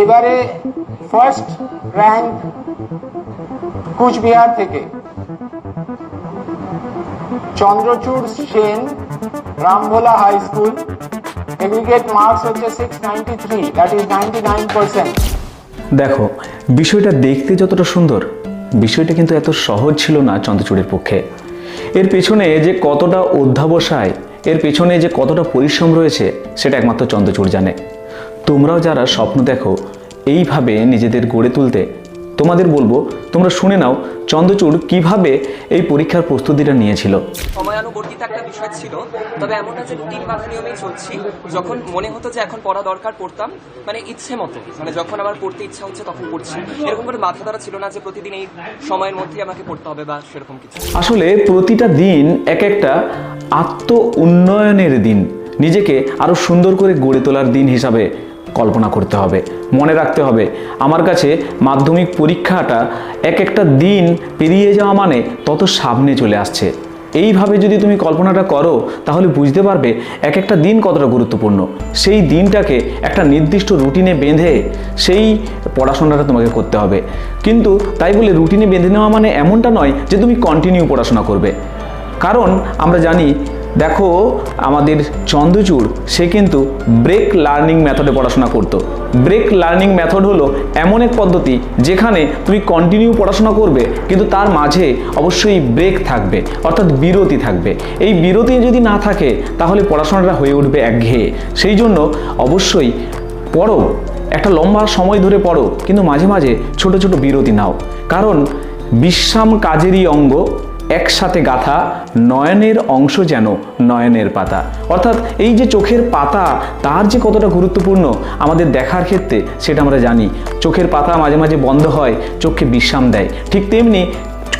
এবারে first rank Coochbehar থেকে। Chandrachur Sen Rambhola high school aggregate marks হচ্ছে six ninety three that is ninety nine percent দেখো, বিষয়টা দেখতে যতটা সুন্দর, বিষয়টা কিন্তু এত সহজ ছিল না চন্দ্রচূড়ের পক্ষে। এর পেছনে যে কতটা অধ্যাবসায়, এর পেছনে যে কতটা পরিশ্রম রয়েছে, সেটা একমাত্র চন্দ্রচূড় জানে। তোমরাও যারা স্বপ্ন দেখো এইভাবে নিজেদের গড়ে তুলতে তোমাদের বলব তোমরা শুনে নাও চন্দ্রচূড় কীভাবে এই পরীক্ষার প্রস্তুতিটা নিয়েছিল। সময়ানুবর্তিত একটা বিষয় ছিল তবে এমন না যে রুটিন বাধা নিয়মেই চলছি। যখন মনে হতো যে এখন পড়া দরকার পড়তাম মানে ইচ্ছে মতো। মানে যখন আমার পড়তে ইচ্ছা হচ্ছে তখন পড়ছি। এরকম করে মাথা ধরা ছিল না যে প্রতিদিন এই সময়ের মধ্যেই আমাকে পড়তে হবে বা সেরকম কিছু। আসলে প্রতিটা দিন এক একটা আত্ম উন্নয়নের দিন নিজেকে আরও সুন্দর করে গড়ে তোলার দিন হিসাবে কল্পনা করতে হবে, মনে রাখতে হবে। আমার কাছে মাধ্যমিক পরীক্ষাটা এক একটা দিন পেরিয়ে যাওয়া মানে তত সামনে চলে আসছে। এইভাবে যদি তুমি কল্পনাটা করো, তাহলে বুঝতে পারবে এক একটা দিন কতটা গুরুত্বপূর্ণ। সেই দিনটাকে একটা নির্দিষ্ট রুটিনে বেঁধে সেই পড়াশোনাটা তোমাকে করতে হবে। কিন্তু তাই বলে রুটিনে বেঁধে নেওয়া মানে এমনটা নয় যে তুমি কন্টিনিউ পড়াশোনা করবে। কারণ আমরা জানি দেখো, আমাদের চন্দ্রচূড়, সে কিন্তু ব্রেক লার্নিং মেথডে পড়াশোনা করতো। ব্রেক লার্নিং মেথড হলো এমন এক পদ্ধতি যেখানে তুমি কন্টিনিউ পড়াশোনা করবে, কিন্তু তার মাঝে অবশ্যই ব্রেক থাকবে, অর্থাৎ বিরতি থাকবে। এই বিরতি যদি না থাকে, তাহলে পড়াশোনাটা হয়ে উঠবে একঘেয়ে। সেই জন্য অবশ্যই পড়ো, একটা লম্বা সময় ধরে পড়ো, কিন্তু মাঝে মাঝে ছোট ছোট বিরতি নাও। কারণ বিশ্রাম কাজেরই অঙ্গ একসাথে গাথা নয়নের অংশ যেন নয়নের পাতা। অর্থাৎ এই যে চোখের পাতা, তার যে কতটা গুরুত্বপূর্ণ আমাদের দেখার ক্ষেত্রে, সেটা আমরা জানি। চোখের পাতা মাঝে মাঝে বন্ধ হয়, চোখকে বিশ্রাম দেয়। ঠিক তেমনি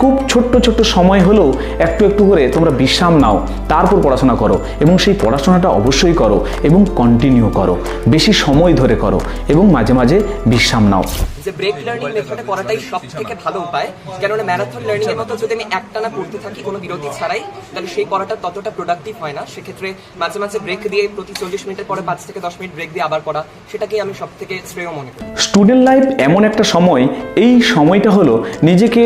খুব ছোট্ট ছোট্ট সময় হলেও একটু একটু করে তোমরা বিশ্রাম নাও, তারপর পড়াশোনা করো এবং সেই পড়াশোনাটা অবশ্যই করো এবং কন্টিনিউ করো। বেশি সময় ধরে করো এবং মাঝে মাঝে বিশ্রাম নাও। যে ব্রেক লার্নিং মেথডে করাটাই সব থেকে ভালো উপায়। কেননা ম্যারাথন লার্নিং এর মতো যদি আমি একটানা পড়তে থাকি কোনো বিরতি ছাড়াই তাহলে সেই পড়াটা ততটা প্রোডাক্টিভ হয় না। সেক্ষেত্রে মাঝে মাঝে ব্রেক দিয়ে প্রতি চল্লিশ মিনিটের পরে পাঁচ থেকে দশ মিনিট ব্রেক দিয়ে আবার করা সেটাকেই আমি সব থেকে শ্রেয় মনে করি। স্টুডেন্ট লাইফ এমন একটা সময় এই সময়টা হলো নিজেকে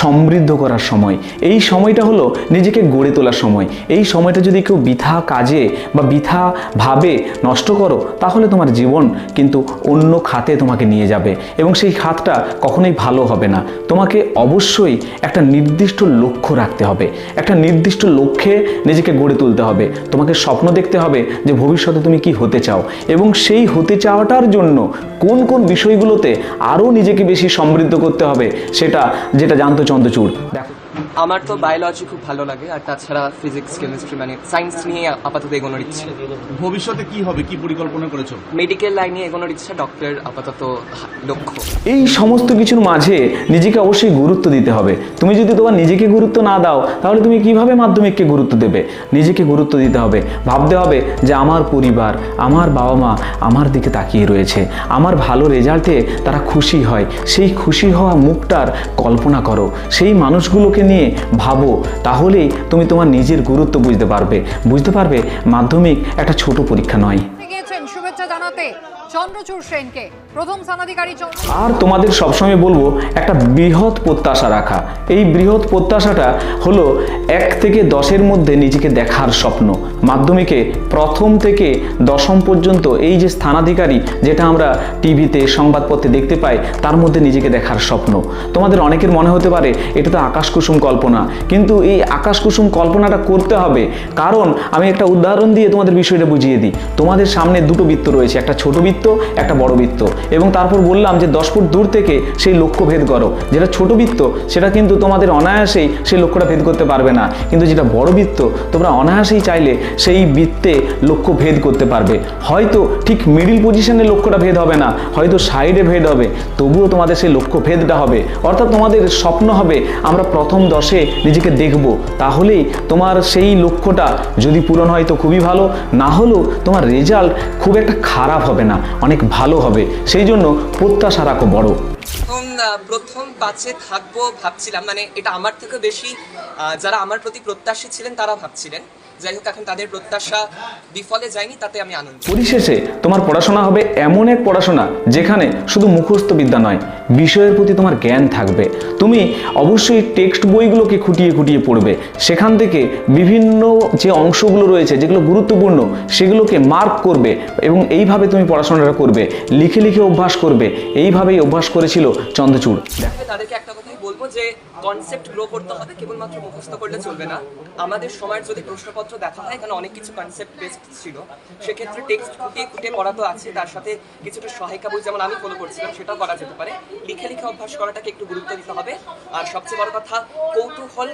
সমৃদ্ধ করার সময়। এই সময়টা হলো নিজেকে গড়ে তোলার সময়। এই সময়টা যদি কেউ বৃথা কাজে বা বৃথা ভাবে নষ্ট করো তাহলে তোমার জীবন কিন্তু অন্য খাতে তোমাকে নিয়ে যাবে। এবং সেই খাতটা কখনোই ভালো হবে না। তোমাকে অবশ্যই একটা নির্দিষ্ট লক্ষ্য রাখতে হবে। একটা নির্দিষ্ট লক্ষ্যে নিজেকে গড়ে তুলতে হবে। তোমাকে স্বপ্ন দেখতে হবে যে ভবিষ্যতে তুমি কি হতে চাও। এবং সেই হতে চাওয়াটার জন্য কোন কোন বিষয়গুলোতে আরও নিজেকে বেশি সমৃদ্ধ করতে হবে সেটা, যেটা জানতো চন্দ্রচূড়। দেখো আমার তো বায়োলজি খুব ভালো লাগে আর তাছাড়া ফিজিক্স কেমিস্ট্রি মানে সায়েন্স নিয়ে আপাতত এগোনোর ইচ্ছে। ভবিষ্যতে কি হবে কি পরিকল্পনা করেছ? মেডিকেল লাইনে এগোনোর ইচ্ছা ডক্টর আপাতত লক্ষ্য এই সমস্ত কিছুর মাঝে নিজেকে অবশ্যই গুরুত্ব দিতে হবে। তুমি যদি তোমার নিজেকে গুরুত্ব না দাও তাহলে তুমি কীভাবে মাধ্যমিককে গুরুত্ব দেবে? নিজেকে গুরুত্ব দিতে হবে। ভাবতে হবে যে আমার পরিবার আমার বাবা মা আমার দিকে তাকিয়ে রয়েছে। আমার ভালো রেজাল্টে তারা খুশি হয়। সেই খুশি হওয়া মুখটার কল্পনা করো। সেই মানুষগুলোকে নিয়ে ভাবো, তাহলেই তুমি তোমার নিজের গুরুত্ব বুঝতে পারবে। বুঝতে পারবে মাধ্যমিক একটা ছোট পরীক্ষা নয়। শুভেচ্ছা জানাতে। চন্দ্রচূড় সেনকে। প্রথম স্থানাধিকারী আর তোমাদের সবসময় বলব, একটা বৃহৎ প্রত্যাশা রাখা। এই বৃহৎ প্রত্যাশাটা হলো এক থেকে দশের মধ্যে নিজেকে দেখার স্বপ্ন। মাধ্যমিকে প্রথম থেকে দশম পর্যন্ত এই যে স্থানাধিকারী, যেটা আমরা টিভিতে, সংবাদপত্রে দেখতে পাই, তার মধ্যে নিজেকে দেখার স্বপ্ন। তোমাদের অনেকের মনে হতে পারে, এটা তো আকাশ কুসুম কল্পনা। কিন্তু এই আকাশ কুসুম কল্পনাটা করতে হবে। কারণ আমি একটা উদাহরণ দিয়ে তোমাদের বিষয়টা বুঝিয়ে দিই। তোমাদের সামনে দুটো বৃত্ত রয়েছে, একটা ছোট বৃত্ত একটা বড় বৃত্ত। এবং তারপর বললাম যে দশ ফুট দূর থেকে সেই লক্ষ্য ভেদ করো। যেটা ছোট বৃত্ত, সেটা কিন্তু তোমাদের অনায়াসেই সেই লক্ষ্যটা ভেদ করতে পারবে না। কিন্তু যেটা বড় বৃত্ত, তোমরা অনায়াসেই চাইলে সেই বৃত্তে লক্ষ্য ভেদ করতে পারবে। হয়তো ঠিক মিডিল পজিশনে লক্ষ্যটা ভেদ হবে না, হয়তো সাইডে ভেদ হবে, তবুও তোমাদের সেই লক্ষ্য ভেদটা হবে। অর্থাৎ তোমাদের স্বপ্ন হবে, আমরা প্রথম দশে নিজেকে দেখব। তাহলেই তোমার সেই লক্ষ্যটা যদি পূরণ হয় তো খুবই ভালো, না হলেও তোমার রেজাল্ট খুব একটা খারাপ হবে না। অনেক ভালো হবে। সেই জন্য প্রত্যাশা রাখো বড়। প্রথম প্রথম বাচে থাকব ভাবছিলাম। মানে এটা আমার থেকে বেশি যারা আমার প্রতি প্রত্যাশী ছিলেন তারা ভাবছিলেন। যাই হোক এখন তাদের প্রত্যাশা বিফলে যায়নি তাতে আমি আনন্দ পরিশেষে তোমার পড়াশোনা হবে এমন এক পড়াশোনা যেখানে শুধু মুখস্থ বিদ্যা নয় বিষয়ের প্রতি তোমার জ্ঞান থাকবে। তুমি অবশ্যই টেক্সট বইগুলোকে খুঁটিয়ে খুঁটিয়ে পড়বে। সেখান থেকে বিভিন্ন যে অংশগুলো রয়েছে যেগুলো গুরুত্বপূর্ণ সেগুলোকে মার্ক করবে এবং এইভাবে তুমি পড়াশোনাটা করবে লিখে লিখে অভ্যাস করবে। এইভাবেই অভ্যাস করেছিল চন্দ্রচূড়। তাদেরকে একটা কথাই বলব যে কনসেপ্ট গ্রো করতে হবে কেবলমাত্র মুখস্থ করলে চলবে না। আমাদের সময়ের যদি প্রশ্নপত্র দেখা হয় এখানে অনেক কিছু কনসেপ্ট বেসড ছিল। সেক্ষেত্রে টেক্সট খুঁটিয়ে খুঁটিয়ে পড়া তো আছে তার সাথে কিছুটা সহায়িকা বই যেমন আমি ফলো করছিলাম সেটাও করা যেতে পারে। লিখে লিখে অভ্যাস করাটাকে একটু গুরুত্ব দিতে হবে। আর সবচেয়ে বড় কথা কৌতূহল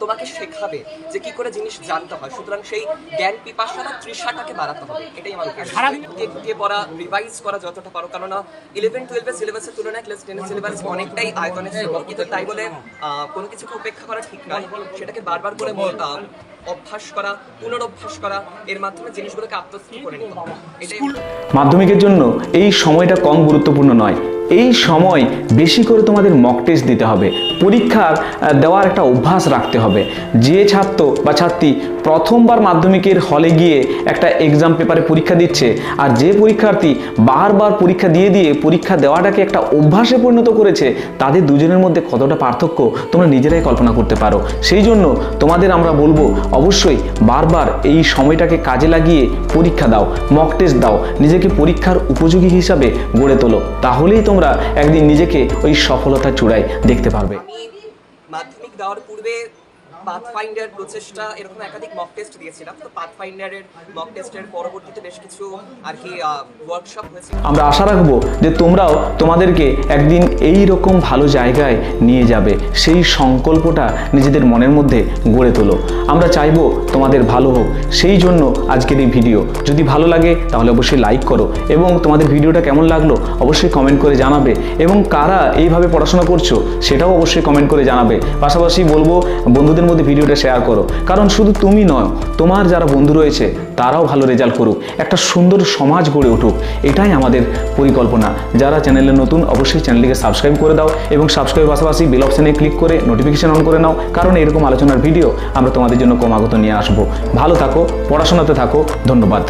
তোমাকে শেখাবে যে কি করে জিনিস জানতে হয়। সুতরাং সেই জ্ঞান পিপাসা বা তৃষাটাকে বাড়াতে হবে এটাই আমার খুঁটিয়ে পড়া রিভাইজ করা যতটা পারো কেননা ইলেভেন টুয়েলভের সিলেবাসের তুলনায় ক্লাস টেনের সিলেবাস অনেকটাই আয়তনে ছিল। কিন্তু তাই বলে কোনো কিছুকে উপেক্ষা করা ঠিক নয়। সেটাকে বারবার করে বলতাম অভ্যাস করা পুনরভ্যাস করা এর মাধ্যমে জিনিসগুলোকে আত্মস্থ করে নিতে এটাই মাধ্যমিকের জন্য এই সময়টা কম গুরুত্বপূর্ণ নয়। এই সময় বেশি করে তোমাদের মক টেস্ট দিতে হবে। পরীক্ষার দেওয়ার একটা অভ্যাস রাখতে হবে। যে ছাত্র বা ছাত্রী প্রথমবার মাধ্যমিকের হলে গিয়ে একটা এক্সাম পেপারে পরীক্ষা দিচ্ছে আর যে পরীক্ষার্থী বারবার পরীক্ষা দিয়ে দিয়ে পরীক্ষা দেওয়াটাকে একটা অভ্যাসে পরিণত করেছে, তাদের দুজনের মধ্যে কতটা পার্থক্য তোমরা নিজেরাই কল্পনা করতে পারো। সেই জন্য তোমাদের আমরা বলব, অবশ্যই বারবার এই সময়টাকে কাজে লাগিয়ে পরীক্ষা দাও মক টেস্ট দাও। নিজেকে পরীক্ষার উপযোগী হিসাবে গড়ে তোলো। তাহলেই তোমরা একদিন নিজেকে ওই সফলতার চূড়ায় দেখতে পারবে। মাধ্যমিক দেওয়ার পূর্বে পাথফাইন্ডার প্রচেষ্টা এরকম একাধিক মক টেস্ট দিয়েছিলাম। তো পাথফাইন্ডারের মক টেস্টের পরবর্তীতে বেশ কিছু আর কি ওয়ার্কশপ হয়েছিল। আমরা আশা রাখব যে তোমরাও তোমাদেরকে একদিন এই রকম ভালো জায়গায় নিয়ে যাবে। সেই সংকল্পটা নিজেদের মনের মধ্যে গড়ে তোলো। আমরা চাইব তোমাদের ভালো হোক। সেই জন্য আজকের এই ভিডিও যদি ভালো লাগে, তাহলে অবশ্যই লাইক করো এবং তোমাদের ভিডিওটা কেমন লাগল অবশ্যই কমেন্ট করে জানাবে এবং কারা এইভাবে পড়াশোনা করছ, সেটাও অবশ্যই কমেন্ট করে জানাবে। পাশাপাশি বলব, বন্ধুদের মধ্যে ভিডিওটা শেয়ার করো, কারণ শুধু তুমি নয়, তোমার যারা বন্ধু রয়েছে, তারাও ভালো রেজাল্ট করুক। একটা সুন্দর সমাজ গড়ে উঠুক, এটাই আমাদের পরিকল্পনা। যারা চ্যানেলে নতুন, অবশ্যই চ্যানেলটিকে সাবস্ক্রাইব করে দাও এবং সাবস্ক্রাইব পাশাপাশি বেল অপশানে ক্লিক করে নোটিফিকেশান অন করে নাও, কারণ এরকম আলোচনার ভিডিও আমরা তোমাদের জন্য ক্রমাগত নিয়ে আসব। ভালো থাকো, পড়াশোনাতে থাকো, ধন্যবাদ।